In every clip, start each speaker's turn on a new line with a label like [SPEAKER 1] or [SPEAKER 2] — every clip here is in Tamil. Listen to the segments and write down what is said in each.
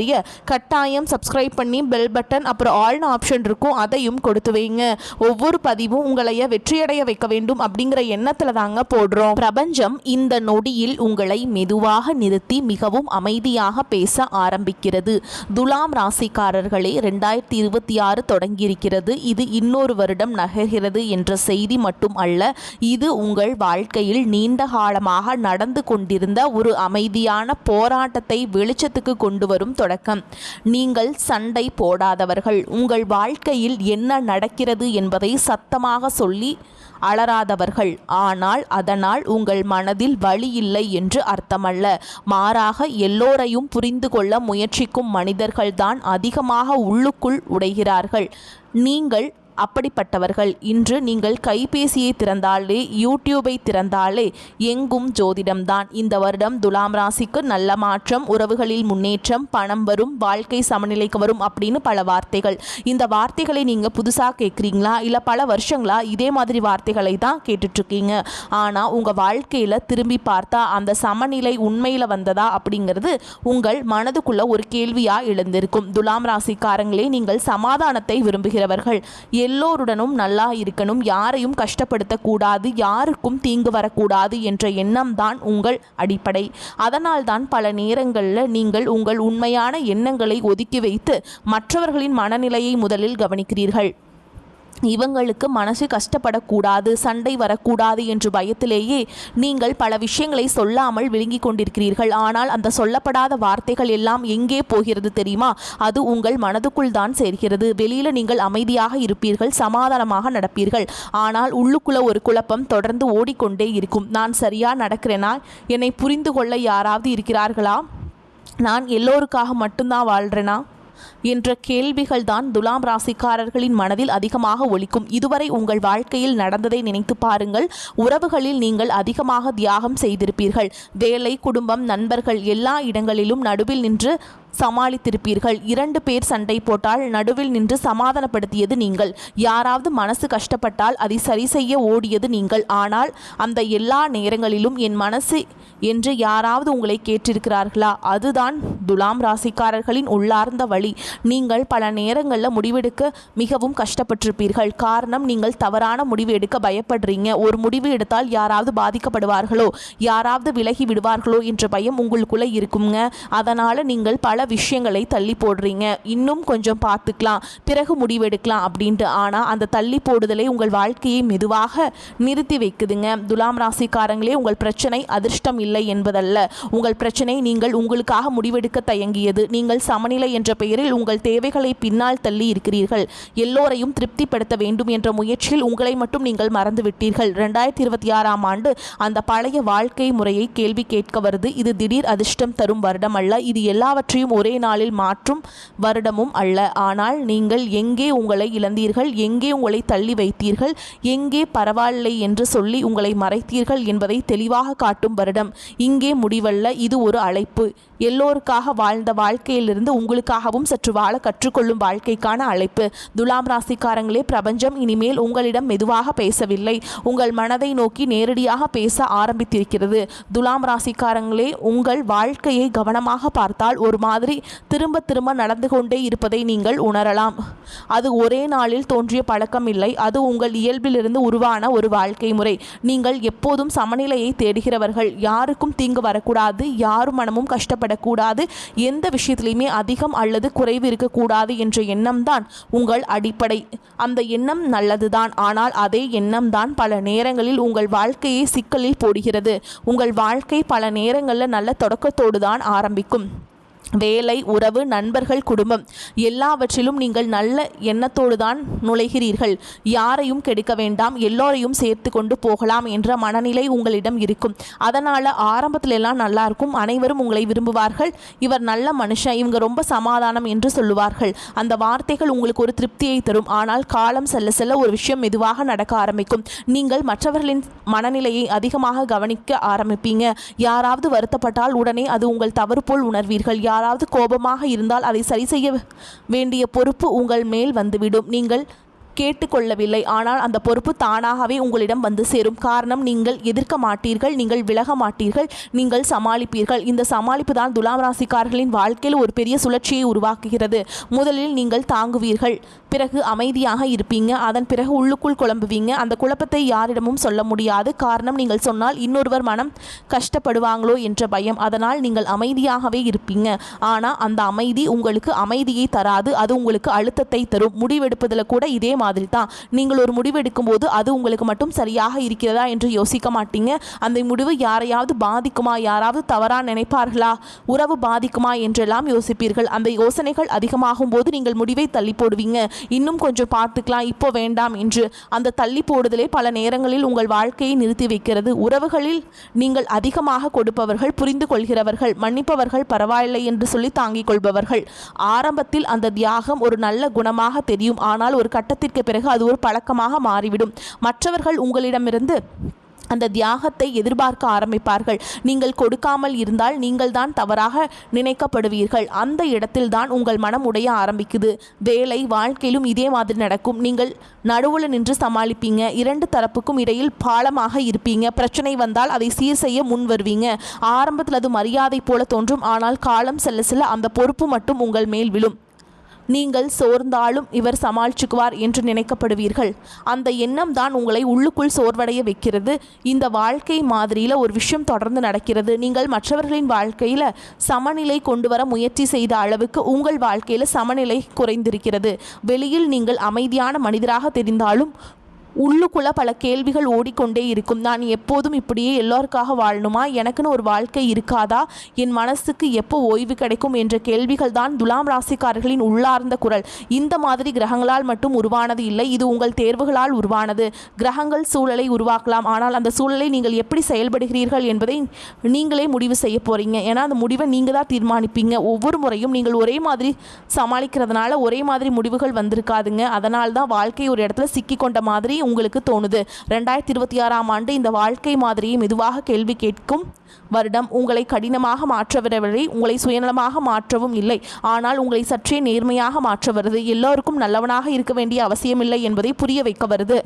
[SPEAKER 1] அறிய கட்டாயம் சப்ஸ்கிரைப் பண்ணி பெல் பட்டன் அப்புறம் ஆல்னு ஆப்ஷன் இருக்கும் அதையும் கொடுத்து வைங்க. ஒவ்வொரு பதிவும் உங்களைய வெற்றியடைய வைக்க வேண்டும் அப்படிங்கிற எண்ணத்துல தாங்க போடுறோம். பிரபஞ்சம் இந்த நொடியில் உங்களை மெதுவாக நிறுத்தி மிகவும் அமைதியாக பேச ஆரம்பிக்கிறது. துலாம் ராசிக்காரர்களே ரெண்டாயிரத்தி இருபத்தி ஆறு தொடங்கியிருக்கிறது. இது இன்னொரு வருடம் நகர்கிறது என்ற செய்தி மட்டும் அல்ல இது உங்கள் வாழ்க்கையில் நீண்ட காலமாக நடந்து கொண்டிருந்த ஒரு அமைதியான போராட்டத்தை வெளிச்சத்துக்கு கொண்டு வரும் தொடக்கம் நீங்கள் சண்டை போடாதவர்கள் உங்கள் வாழ்க்கையில் என்ன நடக்கிறது என்பதை சத்தமாக சொல்லி அலராதவர்கள் ஆனால் அதனால் உங்கள் மனதில் வழி இல்லை என்று அர்த்தமல்ல. மாறாக எல்லோரையும் புரிந்து கொள்ள முயற்சிக்கும் மனிதர்கள்தான் அதிகமாக உள்ளுக்குள் உடைகிறார்கள். நீங்கள் அப்படிப்பட்டவர்கள். இன்று நீங்கள் கைபேசியை திறந்தாலே யூடியூபை திறந்தாலே எங்கும் ஜோதிடம்தான். இந்த வருடம் துலாம் ராசிக்கு நல்ல மாற்றம் உறவுகளில் முன்னேற்றம் பணம் வரும் வாழ்க்கை சமநிலைக்கு வரும் அப்படின்னு பல வார்த்தைகள். இந்த வார்த்தைகளை நீங்கள் புதுசாக கேட்குறீங்களா இல்லை பல வருஷங்களா இதே மாதிரி வார்த்தைகளை தான் கேட்டுட்ருக்கீங்க? ஆனால் உங்கள் வாழ்க்கையில் திரும்பி பார்த்தா அந்த சமநிலை உண்மையில் வந்ததா அப்படிங்கிறது உங்கள் மனதுக்குள்ள ஒரு கேள்வியாக எழுந்திருக்கும். துலாம் ராசிக்காரங்களே நீங்கள் சமாதானத்தை விரும்புகிறவர்கள். எல்லோருடனும் நல்லா இருக்கணும் யாரையும் கஷ்டப்படுத்தக்கூடாது யாருக்கும் தீங்கு வரக்கூடாது என்ற எண்ணம் தான் உங்கள் அடிப்படை. அதனால்தான் பல நேரங்களில் நீங்கள் உங்கள் உண்மையான எண்ணங்களை ஒதுக்கி வைத்து மற்றவர்களின் மனநிலையை முதலில் கவனிக்கிறீர்கள். இவங்களுக்கு மனசு கஷ்டப்படக்கூடாது சண்டை வரக்கூடாது என்று பயத்திலேயே நீங்கள் பல விஷயங்களை சொல்லாமல் விழுங்கி கொண்டிருக்கிறீர்கள். ஆனால் அந்த சொல்லப்படாத வார்த்தைகள் எல்லாம் எங்கே போகிறது தெரியுமா? அது உங்கள் மனதுக்குள் தான் சேர்கிறது. வெளியில் நீங்கள் அமைதியாக இருப்பீர்கள் சமாதானமாக நடப்பீர்கள். ஆனால் உள்ளுக்குள்ள ஒரு குழப்பம் தொடர்ந்து ஓடிக்கொண்டே இருக்கும். நான் சரியா நடக்கிறேனா? என்னை புரிந்து கொள்ள யாராவது இருக்கிறார்களா? நான் எல்லோருக்காக மட்டும்தான் வாழ்கிறேனா என்ற கேள்விகள் தான் துலாம் ராசிக்காரர்களின் மனதில் அதிகமாக ஒலிக்கும். இதுவரை உங்கள் வாழ்க்கையில் நடந்ததை நினைத்து பாருங்கள். உறவுகளில் நீங்கள் அதிகமாக தியாகம் செய்திருப்பீர்கள். வேலை குடும்பம் நண்பர்கள் எல்லா இடங்களிலும் நடுவில் நின்று சமாளித்திருப்பீர்கள். இரண்டு பேர் சண்டை போட்டால் நடுவில் நின்று சமாதானப்படுத்தியது நீங்கள். யாராவது மனசு கஷ்டப்பட்டால் அதை சரி செய்ய ஓடியது நீங்கள். ஆனால் அந்த எல்லா நேரங்களிலும் என் மனசு என்று யாராவது உங்களை கேட்டிருக்கிறார்களா? அதுதான் துலாம் ராசிக்காரர்களின் உள்ளார்ந்த வழி. நீங்கள் பல நேரங்களில் முடிவெடுக்க மிகவும் கஷ்டப்பட்டிருப்பீர்கள். காரணம் நீங்கள் தவறான முடிவு எடுக்க பயப்படுறீங்க. ஒரு முடிவு எடுத்தால் யாராவது பாதிக்கப்படுவார்களோ? யாராவது விலகி விடுவார்களோ? என்ற பயம் உங்களுக்குள்ளே இருக்குங்க. அதனால் நீங்கள் பல விஷயங்களை தள்ளி போடுறீங்க. இன்னும் கொஞ்சம் பார்த்துக்கலாம். பிறகு முடிவெடுக்கலாம் அப்படின்ட்டு. ஆனால் அந்த தள்ளி போடுதலை உங்கள் வாழ்க்கையை மெதுவாக நிறுத்தி வைக்குதுங்க. துலாம் ராசிக்காரங்களே உங்கள் பிரச்சனை அதிர்ஷ்டம் இல்லை என்பதல்ல. உங்கள் பிரச்சனை நீங்கள் உங்களுக்காக முடிவெடுக்க தயங்கியது. நீங்கள் சமநிலை என்ற பெயரில் உங்கள் தேவைகளை பின்னால் தள்ளி இருக்கிறீர்கள். எல்லோரையும் திருப்திப்படுத்த வேண்டும் என்ற முயற்சியில் உங்களை மட்டும் நீங்கள் மறந்துவிட்டீர்கள். ரெண்டாயிரத்தி இருபத்தி ஆறாம் ஆண்டு அந்த பழைய வாழ்க்கை முறையை கேள்வி கேட்க வருது. இது திடீர் அதிர்ஷ்டம் தரும் வருடம் அல்ல. இது எல்லாவற்றையும் ஒரே நாளில் மாற்றும் வருடமும் அல்ல. ஆனால் நீங்கள் எங்கே உங்களை இழந்தீர்கள் எங்கே உங்களை தள்ளி வைத்தீர்கள் எங்கே பரவாயில்லை என்று சொல்லி உங்களை மறைத்தீர்கள் என்பதை தெளிவாக காட்டும் வருடம். இங்கே முடிவல்ல இது ஒரு அழைப்பு. எல்லோருக்காக வாழ்ந்த வாழ்க்கையிலிருந்து உங்களுக்காகவும் சற்று வாழ கற்றுக்கொள்ளும் வாழ்க்கைக்கான அழைப்பு. துலாம் ராசிக்காரங்களே பிரபஞ்சம் இனிமேல் உங்களிடம் மெதுவாக பேசவில்லை. உங்கள் மனதை நோக்கி நேரடியாக பேச ஆரம்பித்திருக்கிறது. துலாம் ராசிக்காரங்களே உங்கள் வாழ்க்கையை கவனமாக பார்த்தால் ஒரு மாத மாதிரி திரும்ப திரும்ப நடந்து கொண்டே இருப்பதை நீங்கள் உணரலாம். அது ஒரே நாளில் தோன்றிய பழக்கம் இல்லை அது உங்கள் இயல்பிலிருந்து உருவான ஒரு வாழ்க்கை முறை. நீங்கள் எப்போதும் சமநிலையை தேடுகிறவர்கள். யாருக்கும் தீங்கு வரக்கூடாது. யாரும் மனமும் கஷ்டப்படக்கூடாது. எந்த விஷயத்திலையுமே அதிகம் அல்லது குறைவு இருக்கக்கூடாது என்ற எண்ணம்தான் உங்கள் அடிப்படை. அந்த எண்ணம் நல்லதுதான். ஆனால் அதே எண்ணம்தான் பல நேரங்களில் உங்கள் வாழ்க்கையை சிக்கலில் போடுகிறது. உங்கள் வாழ்க்கை பல நேரங்களில் நல்ல தொடக்கத்தோடு தான் ஆரம்பிக்கும். வேலை உறவு நண்பர்கள் குடும்பம் எல்லாவற்றிலும் நீங்கள் நல்ல எண்ணத்தோடு தான் நுழைகிறீர்கள். யாரையும் கெடுக்க வேண்டாம். எல்லோரையும் சேர்த்து கொண்டு போகலாம் என்ற மனநிலை உங்களிடம் இருக்கும். அதனால் ஆரம்பத்தில் எல்லாம் நல்லா இருக்கும் அனைவரும் உங்களை விரும்புவார்கள். இவர் நல்ல மனுஷன். இவங்க ரொம்ப சமாதானம் என்று சொல்லுவார்கள். அந்த வார்த்தைகள் உங்களுக்கு ஒரு திருப்தியை தரும். ஆனால் காலம் செல்ல செல்ல ஒரு விஷயம் மெதுவாக நடக்க ஆரம்பிக்கும். நீங்கள் மற்றவர்களின் மனநிலையை அதிகமாக கவனிக்க ஆரம்பிப்பீங்க. யாராவது வருத்தப்பட்டால் உடனே அது உங்கள் தவறு போல் உணர்வீர்கள். யாராவது கோபமாக இருந்தால் அதை சரி செய்ய வேண்டிய பொறுப்பு உங்கள் மேல் வந்துவிடும். நீங்கள் கேட்டுக்கொள்ளவில்லை. ஆனால் அந்த பொறுப்பு தானாகவே உங்களிடம் வந்து சேரும். காரணம் நீங்கள் எதிர்க்க மாட்டீர்கள் நீங்கள் விலக மாட்டீர்கள் நீங்கள் சமாளிப்பீர்கள். இந்த சமாளிப்பு தான் துலாம் ராசிக்காரர்களின் வாழ்க்கையில் ஒரு பெரிய சுழற்சியை உருவாக்குகிறது. முதலில் நீங்கள் தாங்குவீர்கள். பிறகு அமைதியாக இருப்பீங்க. அதன் பிறகு உள்ளுக்குள் குழம்புவீங்க. அந்த குழப்பத்தை யாரிடமும் சொல்ல முடியாது. காரணம் நீங்கள் சொன்னால் இன்னொருவர் மனம் கஷ்டப்படுவாங்களோ என்ற பயம். அதனால் நீங்கள் அமைதியாகவே இருப்பீங்க. ஆனால் அந்த அமைதி உங்களுக்கு அமைதியை தராது. அது உங்களுக்கு அழுத்தத்தை தரும். முடிவெடுப்பதில் கூட இதே மாதிரி தான் நீங்கள் ஒரு முடிவு எடுக்கும்போது அது உங்களுக்கு மட்டும் சரியாக இருக்கிறதா என்று யோசிக்க மாட்டீங்க. அந்த முடிவு யாரையாவது பாதிக்குமா யாராவது தவறாக நினைப்பார்களா? உறவு பாதிக்குமா என்றெல்லாம் யோசிப்பீர்கள். அந்த யோசனைகள் அதிகமாகும் போது நீங்கள் முடிவை தள்ளி போடுவீங்க. இன்னும் கொஞ்சம் பார்த்துக்கலாம் இப்போ வேண்டாம் என்று. அந்த தள்ளி போடுதலே பல நேரங்களில் உங்கள் வாழ்க்கையை நிறுத்தி வைக்கிறது. உறவுகளில் நீங்கள் அதிகமாக கொடுப்பவர்கள் புரிந்து கொள்கிறவர்கள் மன்னிப்பவர்கள் பரவாயில்லை என்று சொல்லி தாங்கிக் கொள்பவர்கள். ஆரம்பத்தில் அந்த தியாகம் ஒரு நல்ல குணமாக தெரியும். ஆனால் ஒரு கட்டத்திற்கு பிறகு அது ஒரு பழக்கமாக மாறிவிடும். மற்றவர்கள் உங்களிடமிருந்து அந்த தியாகத்தை எதிர்பார்க்க ஆரம்பிப்பார்கள். நீங்கள் கொடுக்காமல் இருந்தால் நீங்கள் தான் தவறாக நினைக்கப்படுவீர்கள். அந்த இடத்தில்தான் உங்கள் மனம் உடைய ஆரம்பிக்குது. வேலை வாழ்க்கையிலும் இதே மாதிரி நடக்கும். நீங்கள் நடுவில் நின்று சமாளிப்பீங்க. இரண்டு தரப்புக்கும் இடையில் பாலமாக இருப்பீங்க. பிரச்சனை வந்தால் அதை சீர் செய்ய முன் வருவீங்க. ஆரம்பத்தில் அது மரியாதை போல தோன்றும். ஆனால் காலம் செல்ல செல்ல அந்த பொறுப்பு மட்டும் உங்கள் மேல் விழும். நீங்கள் சோர்ந்தாலும் இவர் சமாளிச்சுக்குவார் என்று நினைக்கப்படுவீர்கள். அந்த எண்ணம் தான் உங்களை உள்ளுக்குள் சோர்வடைய வைக்கிறது. இந்த வாழ்க்கை மாதிரியில் ஒரு விஷயம் தொடர்ந்து நடக்கிறது. நீங்கள் மற்றவர்களின் வாழ்க்கையில் சமநிலை கொண்டு வர முயற்சி செய்த அளவுக்கு உங்கள் வாழ்க்கையில் சமநிலை குறைந்திருக்கிறது. வெளியில் நீங்கள் அமைதியான மனிதராக தெரிந்தாலும் உள்ளுக்குள்ள பல கேள்விகள் ஓடிக்கொண்டே இருக்கும். நான் எப்போதும் இப்படியே எல்லோருக்காக வாழணுமா? எனக்குன்னு ஒரு வாழ்க்கை இருக்காதா? என் மனசுக்கு எப்போ ஓய்வு கிடைக்கும் என்ற கேள்விகள் தான் துலாம் ராசிக்காரர்களின் உள்ளார்ந்த குரல். இந்த மாதிரி கிரகங்களால் மட்டும் உருவானது இல்லை. இது உங்கள் தேர்வுகளால் உருவானது. கிரகங்கள் சூழலை உருவாக்கலாம். ஆனால் அந்த சூழலை நீங்கள் எப்படி செயல்படுகிறீர்கள் என்பதை நீங்களே முடிவு செய்ய போறீங்க. ஏன்னா அந்த முடிவை நீங்கள் தான் தீர்மானிப்பீங்க. ஒவ்வொரு முறையும் நீங்கள் ஒரே மாதிரி சமாளிக்கிறதுனால ஒரே மாதிரி முடிவுகள் வந்திருக்காதுங்க. அதனால் தான் வாழ்க்கை ஒரு இடத்துல சிக்கிக்கொண்ட மாதிரி உங்களுக்கு தோணுது. ரெண்டாயிரத்தி இருபத்தி ஆறாம் ஆண்டு இந்த வாழ்க்கை மாதிரியை மெதுவாக கேள்வி கேட்கும் வருடம் உங்களை கடினமாக மாற்றவில்லை உங்களை சுயநலமாக மாற்றவும் இல்லை. ஆனால் உங்களை சற்றே நேர்மையாக மாற்ற வருது எல்லோருக்கும் நல்லவனாக இருக்க வேண்டிய அவசியமில்லை என்பதை புரிய வைக்க வருது.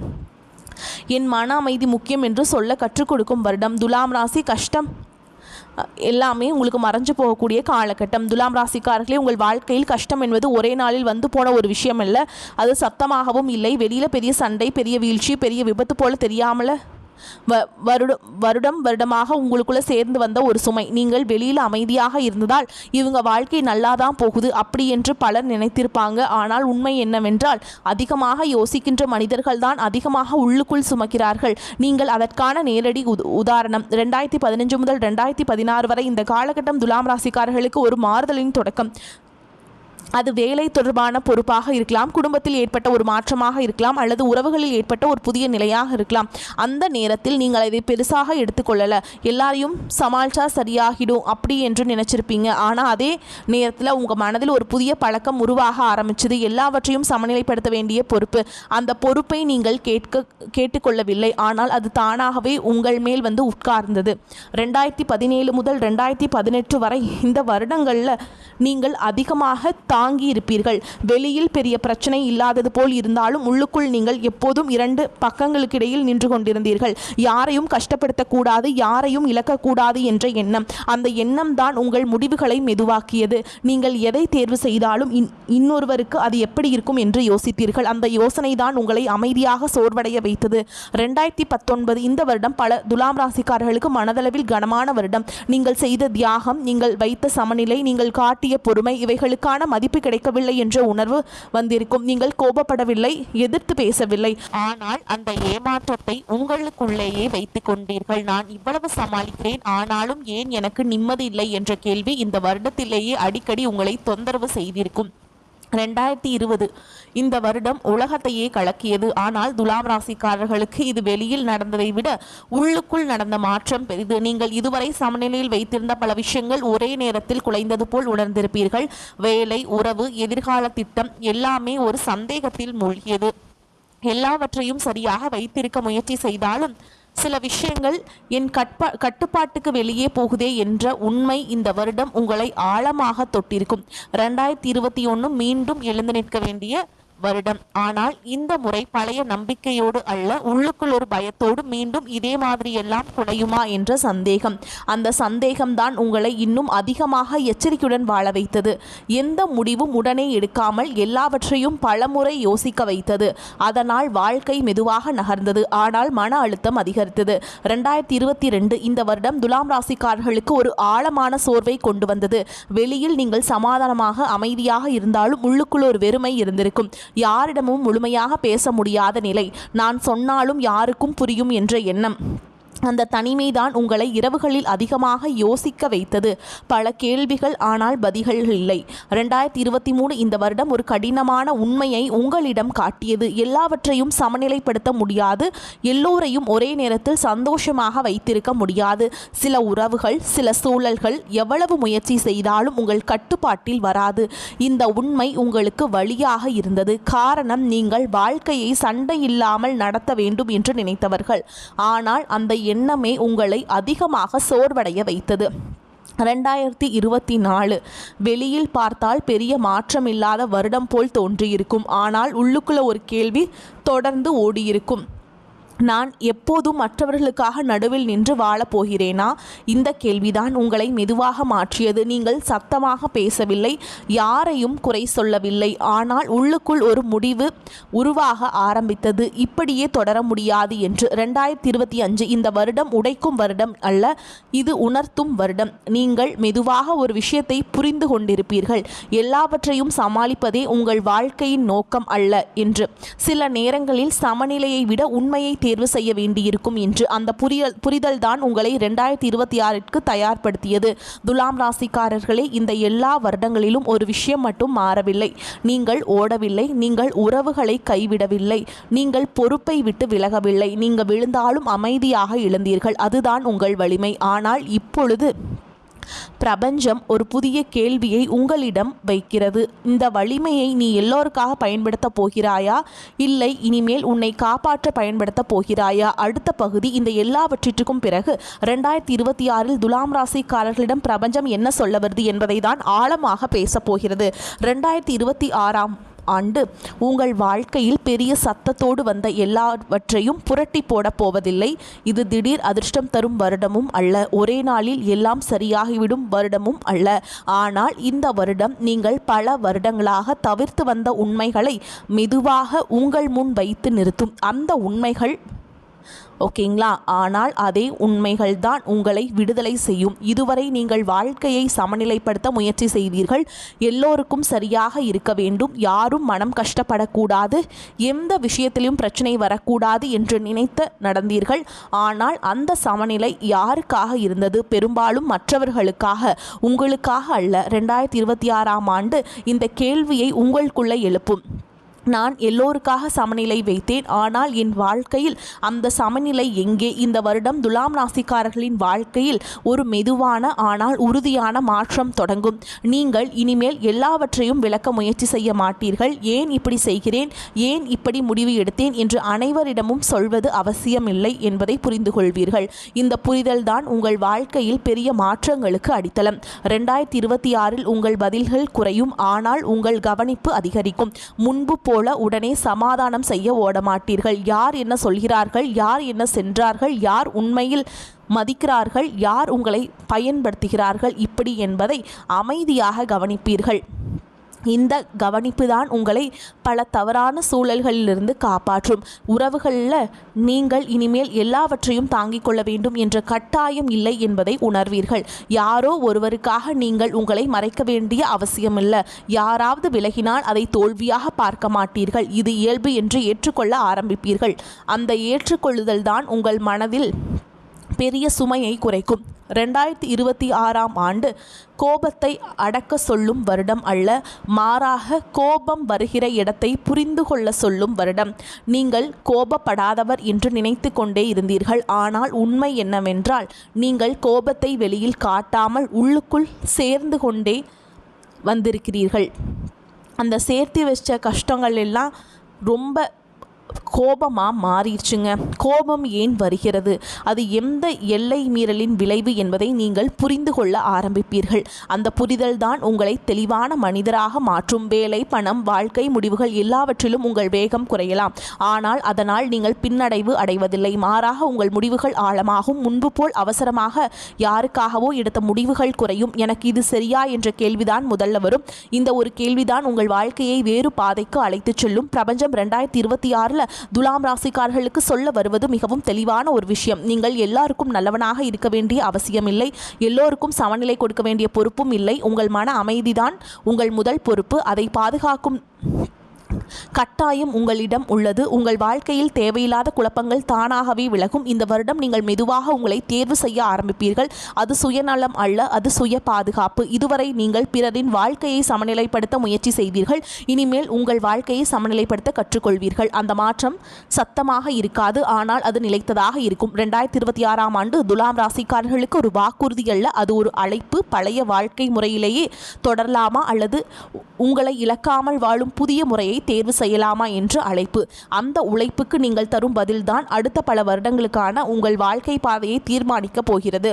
[SPEAKER 1] என் மன அமைதி முக்கியம் என்று சொல்ல கற்றுக் கொடுக்கும் வருடம். துலாம் ராசி கஷ்டம். எல்லாமே உங்களுக்கு மறைஞ்சு போகக்கூடிய காலகட்டம். துலாம் ராசிக்காரர்களே உங்கள் வாழ்க்கையில் கஷ்டம் என்பது ஒரே நாளில் வந்து போன ஒரு விஷயம் அல்ல. அது சத்தமாகவும் இல்லை. வெளியில் பெரிய சண்டை பெரிய வீழ்ச்சி பெரிய விபத்து போல தெரியாமல? வ வருடம் வருடம் வருடமாக உங்களுக்குள்ளே சேர்ந்து வந்த ஒரு சுமை. நீங்கள் வெளியில் அமைதியாக இருந்ததால் இவங்க வாழ்க்கை நல்லா தான் போகுது அப்படி என்று பலர் நினைத்திருப்பாங்க. ஆனால் உண்மை என்னவென்றால் அதிகமாக யோசிக்கின்ற மனிதர்கள் தான் அதிகமாக உள்ளுக்குள் சுமக்கிறார்கள். நீங்கள் அதற்கான நேரடி உத உதாரணம். ரெண்டாயிரத்தி பதினஞ்சு முதல் ரெண்டாயிரத்தி பதினாறு வரை இந்த காலகட்டம் துலாம் ராசிக்காரர்களுக்கு ஒரு மாறுதலின் தொடக்கம். அது வேலை தொடர்பான பொறுப்பாக இருக்கலாம் குடும்பத்தில் ஏற்பட்ட ஒரு மாற்றமாக இருக்கலாம் அல்லது உறவுகளில் ஏற்பட்ட ஒரு புதிய நிலையாக இருக்கலாம். அந்த நேரத்தில் நீங்கள் அதை பெருசாக எடுத்துக்கொள்ளலை. எல்லாரையும் சமாளிச்சா சரியாகிடும் அப்படி என்று நினச்சிருப்பீங்க. ஆனால் அதே நேரத்தில் உங்கள் மனதில் ஒரு புதிய பழக்கம் உருவாக ஆரம்பிச்சது. எல்லாவற்றையும் சமநிலைப்படுத்த வேண்டிய பொறுப்பு. அந்த பொறுப்பை நீங்கள் கேட்க கேட்டுக்கொள்ளவில்லை. ஆனால் அது தானாகவே உங்கள் மேல் வந்து உட்கார்ந்தது. ரெண்டாயிரத்தி பதினேழு முதல் ரெண்டாயிரத்தி பதினெட்டு வரை இந்த வருடங்களில் நீங்கள் அதிகமாக தாங்கி இருப்பீர்கள் வெளியில் பெரிய பிரச்சனை இல்லாதது போல் இருந்தாலும் உள்ளுக்குள் நீங்கள் எப்போதும் இரண்டு பக்கங்களுக்கிடையில் நின்று கொண்டிருந்தீர்கள். யாரையும் கஷ்டப்படுத்தக்கூடாது யாரையும் இழக்கக்கூடாது என்ற எண்ணம். அந்த எண்ணம் தான் உங்கள் முடிவுகளை மெதுவாக்கியது. நீங்கள் எதை தேர்வு செய்தாலும் இன்- இன்னொருவருக்கு அது எப்படி இருக்கும் என்று யோசித்தீர்கள். அந்த யோசனை தான் உங்களை அமைதியாக சோர்வடைய வைத்தது. ரெண்டாயிரத்தி பத்தொன்பது இந்த வருடம் பல துலாம் ராசிக்காரர்களுக்கு மனதளவில் கனமான வருடம். நீங்கள் செய்த தியாகம் நீங்கள் வைத்த சமநிலை நீங்கள் காட்டிய பொறுமை இவைகளுக்கான மதிப்பு கிடைக்கவில்லை என்ற உணர்வு வந்திருக்கும். நீங்கள் கோபப்படவில்லை எதிர்த்து பேசவில்லை. ஆனால் அந்த ஏமாற்றத்தை உங்களுக்குள்ளேயே வைத்துக் கொண்டீர்கள். நான் இவ்வளவு சமாளிக்கிறேன் ஆனாலும் ஏன் எனக்கு நிம்மதி இல்லை என்ற கேள்வி இந்த வருடத்திலேயே அடிக்கடி உங்களை தொந்தரவு செய்திருக்கும். ரெண்டாயிரத்தி இருபது. இந்த வருடம் உலகத்தையே கலக்கியது. ஆனால் துலாம் ராசிக்காரர்களுக்கு இது வெளியில் நடந்ததை விட உள்ளுக்குள் நடந்த மாற்றம் பெரிது. நீங்கள் இதுவரை சமநிலையில் வைத்திருந்த பல விஷயங்கள் ஒரே நேரத்தில் குலைந்தது போல் உணர்ந்திருப்பீர்கள். வேலை உறவு எதிர்கால திட்டம் எல்லாமே ஒரு சந்தேகத்தில் மூழ்கியது. எல்லாவற்றையும் சரியாக வைத்திருக்க முயற்சி செய்தாலும் சில விஷயங்கள் என் கட்பா கட்டுப்பாட்டுக்கு வெளியே போகுதே என்ற உண்மை இந்த வருடம் உங்களை ஆழமாக தொட்டிருக்கும். ரெண்டாயிரத்தி இருபத்தி ஒன்று மீண்டும் எழுந்து நிற்க வேண்டிய வருடம். ஆனால் இந்த முறை பழைய நம்பிக்கையோடு அல்ல உள்ளுக்குள் ஒரு பயத்தோடு மீண்டும் இதே மாதிரி எல்லாம் குலையுமா என்ற சந்தேகம். அந்த சந்தேகம்தான் உங்களை இன்னும் அதிகமாக எச்சரிக்கையுடன் வாழ வைத்தது. எந்த முடிவும் உடனே எடுக்காமல் எல்லாவற்றையும் பலமுறை யோசிக்க வைத்தது. அதனால் வாழ்க்கை மெதுவாக நகர்ந்தது. ஆனால் மன அழுத்தம் அதிகரித்தது. ரெண்டாயிரத்தி இருபத்தி ரெண்டு இந்த வருடம் துலாம் ராசிக்காரர்களுக்கு ஒரு ஆழமான சோர்வை கொண்டு வந்தது. வெளியில் நீங்கள் சமாதானமாக அமைதியாக இருந்தாலும் உள்ளுக்குள் ஒரு வெறுமை இருந்திருக்கும். யாரிடமும் முழுமையாக பேச முடியாத நிலை. நான் சொன்னாலும் யாருக்கும் புரியும் என்ற எண்ணம். அந்த தனிமைதான் உங்களை இரவுகளில் அதிகமாக யோசிக்க வைத்தது. பல கேள்விகள் ஆனால் பதில்கள் இல்லை. ரெண்டாயிரத்தி இருபத்தி மூணு இந்த வருடம் ஒரு கடினமான உண்மையை உங்களிடம் காட்டியது. எல்லாவற்றையும் சமநிலைப்படுத்த முடியாது. எல்லோரையும் ஒரே நேரத்தில் சந்தோஷமாக வைத்திருக்க முடியாது. சில உறவுகள் சில சூழல்கள் எவ்வளவு முயற்சி செய்தாலும் உங்கள் கட்டுப்பாட்டில் வராது. இந்த உண்மை உங்களுக்கு வழியாக இருந்தது. காரணம் நீங்கள் வாழ்க்கையை சண்டை இல்லாமல் நடத்த வேண்டும் என்று நினைத்தவர்கள். ஆனால் அந்த எண்ணமே உங்களை அதிகமாக சோர்வடைய வைத்தது. ரெண்டாயிரத்தி இருபத்தி நாலு. வெளியில் பார்த்தால் பெரிய மாற்றமில்லாத வருடம் போல் தோன்றியிருக்கும். ஆனால் உள்ளுக்குள்ள ஒரு கேள்வி தொடர்ந்து ஓடியிருக்கும். நான் எப்போதும் மற்றவர்களுக்காக நடுவில் நின்று வாழப் போகிறேனா? இந்த கேள்விதான் உங்களை மெதுவாக மாற்றியது. நீங்கள் சத்தமாக பேசவில்லை யாரையும் குறை சொல்லவில்லை. ஆனால் உள்ளுக்குள் ஒரு முடிவு உருவாக ஆரம்பித்தது. இப்படியே தொடர முடியாது என்று. ரெண்டாயிரத்தி இருபத்தி அஞ்சு இந்த வருடம் உடைக்கும் வருடம் அல்ல இது உணர்த்தும் வருடம். நீங்கள் மெதுவாக ஒரு விஷயத்தை புரிந்து கொண்டிருப்பீர்கள். எல்லாவற்றையும் சமாளிப்பதே உங்கள் வாழ்க்கையின் நோக்கம் அல்ல என்று. சில நேரங்களில் சமநிலையை விட உண்மையை தேர்வு செய்ய வேண்டியிருக்கும் என்று அந்த புரியல் புரிதல் தான் உங்களை ரெண்டாயிரத்தி இருபத்தி ஆறிற்கு தயார்படுத்தியது. துலாம் ராசிக்காரர்களே இந்த எல்லா வருடங்களிலும் ஒரு விஷயம் மட்டும் மாறவில்லை. நீங்கள் ஓடவில்லை நீங்கள் உறவுகளை கைவிடவில்லை நீங்கள் பொறுப்பை விட்டு விலகவில்லை நீங்கள் விழுந்தாலும் அமைதியாக எழுந்தீர்கள் அதுதான் உங்கள் வலிமை. ஆனால் இப்பொழுது பிரபஞ்சம் ஒரு புதிய கேள்வியை உங்களிடம் வைக்கிறது. இந்த வலிமையை நீ எல்லோருக்காக பயன்படுத்த போகிறாயா? இல்லை இனிமேல் உன்னை காப்பாற்ற பயன்படுத்த போகிறாயா? அடுத்த பகுதி இந்த எல்லாவற்றிற்கும் பிறகு ரெண்டாயிரத்தி இருபத்தி ஆறில் துலாம் ராசிக்காரர்களிடம் பிரபஞ்சம் என்ன சொல்ல வருது என்பதை தான் ஆழமாக பேசப் போகிறது. ரெண்டாயிரத்தி இருபத்தி ஆறாம் ஆண்டு உங்கள் வாழ்க்கையில் பெரிய சத்தத்தோடு வந்த எல்லாவற்றையும் புரட்டி போடப் போவதில்லை. இது திடீர் அதிர்ஷ்டம் தரும் வருடமும் அல்ல. ஒரே நாளில் எல்லாம் சரியாகிவிடும் வருடமும் அல்ல. ஆனால் இந்த வருடம் நீங்கள் பல வருடங்களாக தவிர்த்து வந்த உண்மைகளை மெதுவாக உங்கள் முன் வைத்து நிறுத்தும். அந்த உண்மைகள் ஓகேங்களா? ஆனால் அதே உண்மைகள் தான் உங்களை விடுதலை செய்யும். இதுவரை நீங்கள் வாழ்க்கையை சமநிலைப்படுத்த முயற்சி செய்தீர்கள். எல்லோருக்கும் சரியாக இருக்க வேண்டும். யாரும் மனம் கஷ்டப்படக்கூடாது. எந்த விஷயத்திலும் பிரச்சனை வரக்கூடாது என்று நினைத்து நடந்தீர்கள். ஆனால் அந்த சமநிலை யாருக்காக இருந்தது? பெரும்பாலும் மற்றவர்களுக்காக உங்களுக்காக அல்ல. ரெண்டாயிரத்தி இருபத்தி ஆறாம் ஆண்டு இந்த கேள்வியை உங்களுக்குள்ளே எழுப்பும். நான் எல்லோருக்காக சமநிலை வைத்தேன். ஆனால் என் வாழ்க்கையில் அந்த சமநிலை எங்கே? இந்த வருடம் துலாம் ராசிக்காரர்களின் வாழ்க்கையில் ஒரு மெதுவான ஆனால் உறுதியான மாற்றம் தொடங்கும். நீங்கள் இனிமேல் எல்லாவற்றையும் விளக்க முயற்சி செய்ய மாட்டீர்கள். ஏன் இப்படி செய்கிறேன்? ஏன் இப்படி முடிவு எடுத்தேன்? என்று அனைவரிடமும் சொல்வது அவசியமில்லை என்பதை புரிந்து கொள்வீர்கள் இந்த புரிதல்தான் உங்கள் வாழ்க்கையில் பெரிய மாற்றங்களுக்கு அடித்தளம். ரெண்டாயிரத்தி இருபத்தி ஆறில் உங்கள் பதில்கள் குறையும். ஆனால் உங்கள் கவனிப்பு அதிகரிக்கும். முன்பு போல உடனே சமாதானம் செய்ய ஓடமாட்டீர்கள். யார் என்ன சொல்கிறார்கள்? யார் என்ன சென்றார்கள்? யார் உண்மையில் மதிக்கிறார்கள்? யார் உங்களை பயன்படுத்துகிறார்கள்? இப்படி என்பதை அமைதியாக கவனிப்பீர்கள். இந்த கவனிப்பு தான் உங்களை பல தவறான சூழல்களிலிருந்து காப்பாற்றும். உறவுகளில் நீங்கள் இனிமேல் எல்லாவற்றையும் தாங்கிக் கொள்ள வேண்டும் என்ற கட்டாயம் இல்லை என்பதை உணர்வீர்கள். யாரோ ஒருவருக்காக நீங்கள் உங்களை மறைக்க வேண்டிய அவசியமில்லை. யாராவது விலகினால் அதை தோல்வியாக பார்க்க மாட்டீர்கள். இது இயல்பு என்று ஏற்றுக்கொள்ள ஆரம்பிப்பீர்கள். அந்த ஏற்றுக்கொள்ளுதல் தான் உங்கள் மனதில் பெரிய சுமையை குறைக்கும். ரெண்டாயிரத்தி இருபத்தி ஆறாம் ஆண்டு கோபத்தை அடக்க சொல்லும் வருடம் அல்ல மாறாக கோபம் வருகிற இடத்தை புரிந்து கொள்ள சொல்லும் வருடம். நீங்கள் கோபப்படாதவர் என்று நினைத்து கொண்டே இருந்தீர்கள். ஆனால் உண்மை என்னவென்றால் நீங்கள் கோபத்தை வெளியில் காட்டாமல் உள்ளுக்குள் சேர்ந்து கொண்டே வந்திருக்கிறீர்கள். அந்த சேர்த்து வச்ச கஷ்டங்கள் எல்லாம் ரொம்ப கோபமாக மாறிடுச்சுங்க. கோபம் ஏன் வருகிறது? அது எந்த எல்லை மீறலின் விளைவு என்பதை நீங்கள் புரிந்து கொள்ள ஆரம்பிப்பீர்கள். அந்த புரிதல் தான் உங்களை தெளிவான மனிதராக மாற்றும். வேலை பணம் வாழ்க்கை முடிவுகள் எல்லாவற்றிலும் உங்கள் வேகம் குறையலாம். ஆனால் அதனால் நீங்கள் பின்னடைவு அடைவதில்லை. மாறாக உங்கள் முடிவுகள் ஆழமாகும். முன்பு போல் அவசரமாக யாருக்காகவோ எடுத்த முடிவுகள் குறையும். எனக்கு இது சரியா என்ற கேள்விதான் முதல்ல வரும். இந்த ஒரு கேள்விதான் உங்கள் வாழ்க்கையை வேறு பாதைக்கு அழைத்துச் செல்லும். பிரபஞ்சம் ரெண்டாயிரத்தி இருபத்தி ஆறில் துலாம் ராசிக்காரர்களுக்கு சொல்ல வருவது மிகவும் தெளிவான ஒரு விஷயம். நீங்கள் எல்லாருக்கும் நல்லவனாக இருக்க வேண்டிய அவசியமில்லை எல்லோருக்கும் சமநிலை கொடுக்க வேண்டிய பொறுப்பும் இல்லை. உங்கள் மன அமைதிதான் உங்கள் முதல் பொறுப்பு. அதை பாதுகாக்கும் கட்டாயம் உங்களிடம் உள்ளது. உங்கள் வாழ்க்கையில் தேவையில்லாத குழப்பங்கள் தானாகவே விலகும். இந்த வருடம் நீங்கள் மெதுவாக உங்களை தேர்வு செய்ய ஆரம்பிப்பீர்கள். அது சுயநலம் அல்ல அது சுய பாதுகாப்பு. இதுவரை நீங்கள் பிறரின் வாழ்க்கையை சமநிலைப்படுத்த முயற்சி செய்தீர்கள் இனிமேல் உங்கள் வாழ்க்கையை சமநிலைப்படுத்த கற்றுக்கொள்வீர்கள். அந்த மாற்றம் சத்தமாக இருக்காது ஆனால் அது நிலைத்ததாக இருக்கும். ரெண்டாயிரத்தி இருபத்தி ஆறாம் ஆண்டு துலாம் ராசிக்காரர்களுக்கு ஒரு வாக்குறுதி அல்ல அது ஒரு அழைப்பு. பழைய வாழ்க்கை முறையிலேயே தொடரலாமா அல்லது உங்களை இழக்காமல் வாழும் புதிய முறையை தேர்வு செய்யலாமா என்று அழைப்பு. அந்த உழைப்புக்கு நீங்கள் தரும் பதில்தான் அடுத்த பல வருடங்களுக்கான உங்கள் வாழ்க்கை பாதையை தீர்மானிக்கப் போகிறது.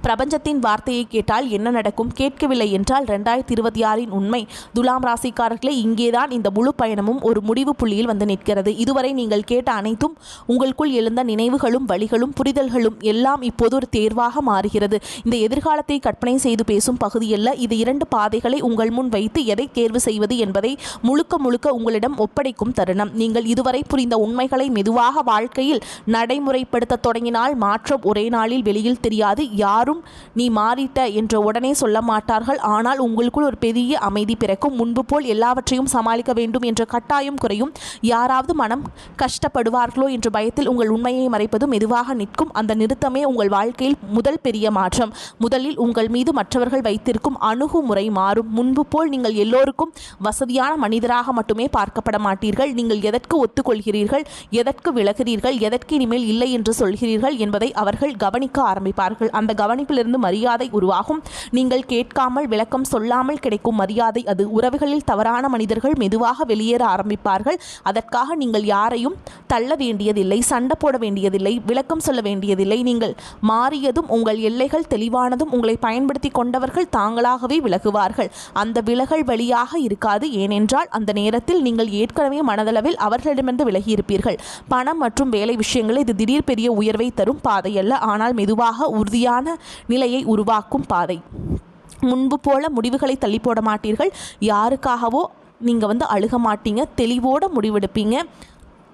[SPEAKER 1] பிரபஞ்சத்தின் வார்த்தையை கேட்டால் என்ன நடக்கும்? கேட்கவில்லை என்றால் ரெண்டாயிரத்தி இருபத்தி ஆறின் உண்மை. துலாம் ராசிக்காரர்களே இங்கேதான் இந்த முழு பயணமும் ஒரு முடிவு புள்ளியில் வந்து நிற்கிறது. இதுவரை நீங்கள் கேட்ட அனைத்தும் உங்களுக்குள் எழுந்த நினைவுகளும் வழிகளும் புரிதல்களும் எல்லாம் இப்போது ஒரு தேர்வாக மாறுகிறது. இந்த எதிர்காலத்தை கற்பனை செய்து பேசும் பகுதியல்ல. இது இரண்டு பாதைகளை உங்கள் முன் வைத்து எதை தேர்வு செய்வது என்பதை முழுக்க முழுக்க உங்களிடம் ஒப்படைக்கும் தருணம். நீங்கள் இதுவரை புரிந்த உண்மைகளை மெதுவாக வாழ்க்கையில் நடைமுறைப்படுத்த தொடங்கினால் மாற்றம் ஒரே நாளில் வெளியில் தெரியாது. யாரும் நீ மாறிட்ட என்று உடனே சொல்ல மாட்டார்கள். ஆனால் உங்களுக்குள் ஒரு பெரிய அமைதி பிறக்கும். முன்பு போல் எல்லாவற்றையும் சமாளிக்க வேண்டும் என்ற கட்டாயம் குறையும். யாராவது மனம் கஷ்டப்படுவார்களோ என்ற பயத்தில் உங்கள் உண்மையை மறைப்பது மெதுவாக நிற்கும். அந்த நிறுத்தமே உங்கள் வாழ்க்கையில் முதல் பெரிய மாற்றம். முதலில் உங்கள் மீது மற்றவர்கள் வைத்திருக்கும் அணுகுமுறை மாறும். முன்பு போல் நீங்கள் எல்லோருக்கும் வசதியான மனிதராக மட்டுமே பார்க்கப்பட மாட்டீர்கள். நீங்கள் எதற்கு ஒத்துக்கொள்கிறீர்கள்? எதற்கு விலகிறீர்கள்? எதற்கு இனிமேல் இல்லை என்று சொல்கிறீர்கள் என்பதை அவர்கள் கவனிக்க ஆரம்பிப்பார்கள். அந்த கவனிப்பிலிருந்து மரியாதை உருவாகும். நீங்கள் கேட்காமல் விளக்கம் சொல்லாமல் கிடைக்கும் மரியாதை அது. உறவுகளில் தவறான மனிதர்கள் மெதுவாக வெளியேற ஆரம்பிப்பார்கள். அதற்காக நீங்கள் யாரையும் தள்ள வேண்டியதில்லை சண்டை போட வேண்டியதில்லை விளக்கம் சொல்ல வேண்டியதில்லை. நீங்கள் மாறியதும் உங்கள் எல்லைகள் தெளிவானதும் உங்களை பயன்படுத்தி கொண்டவர்கள் தாங்களாகவே விலகுவார்கள். அந்த விலகல் வழியாக இருக்காது. ஏனென்றால் அந்த நேரத்தில் நீங்கள் ஏற்கனவே மனதளவில் அவர்களிடமிருந்து விலகியிருப்பீர்கள். பணம் மற்றும் வேலை விஷயங்கள் இது திடீர் பெரிய உயர்வை தரும் பாதையல்ல ஆனால் மெதுவாக உறுதியான நிலையை உருவாக்கும் பாதை. முன்பு போல முடிவுகளை தள்ளி போட மாட்டீர்கள். யாருக்காகவோ நீங்கள் வந்து அழுக மாட்டீங்க. தெளிவோட முடிவெடுப்பீங்க.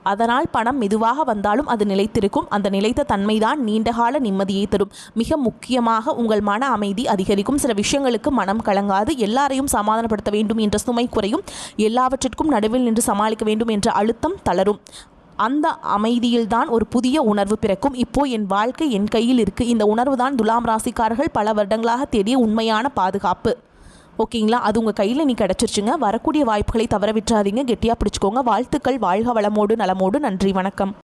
[SPEAKER 1] அதனால் பணம் மெதுவாக வந்தாலும் அது நிலைத்திருக்கும். அந்த நிலைத்த தன்மைதான் நீண்டகால நிம்மதியை தரும். மிக முக்கியமாக உங்கள் மன அமைதி அதிகரிக்கும். சில விஷயங்களுக்கு மனம் கலங்காது. எல்லாரையும் சமாதானப்படுத்த வேண்டும் என்ற சுமை குறையும். எல்லாவற்றிற்கும் நடுவில் நின்று சமாளிக்க வேண்டும் என்ற அழுத்தம் தளரும். அந்த அமைதியில்தான் ஒரு புதிய உணர்வு பிறக்கும். இப்போ என் வாழ்க்கை என் கையில் இருக்கு. இந்த உணர்வு தான் துலாம் ராசிக்காரர்கள் பல வருடங்களாக தேடிய உண்மையான பாதுகாப்பு. ஓகேங்களா? அது உங்கள் கையில் நீ கிடச்சிருச்சுங்க. வரக்கூடிய வாய்ப்புகளை தவற விட்டுறாதீங்க. கெட்டியாக பிடிச்சிக்கோங்க. வாழ்த்துக்கள். வாழ்க வளமோடு நலமோடு. நன்றி. வணக்கம்.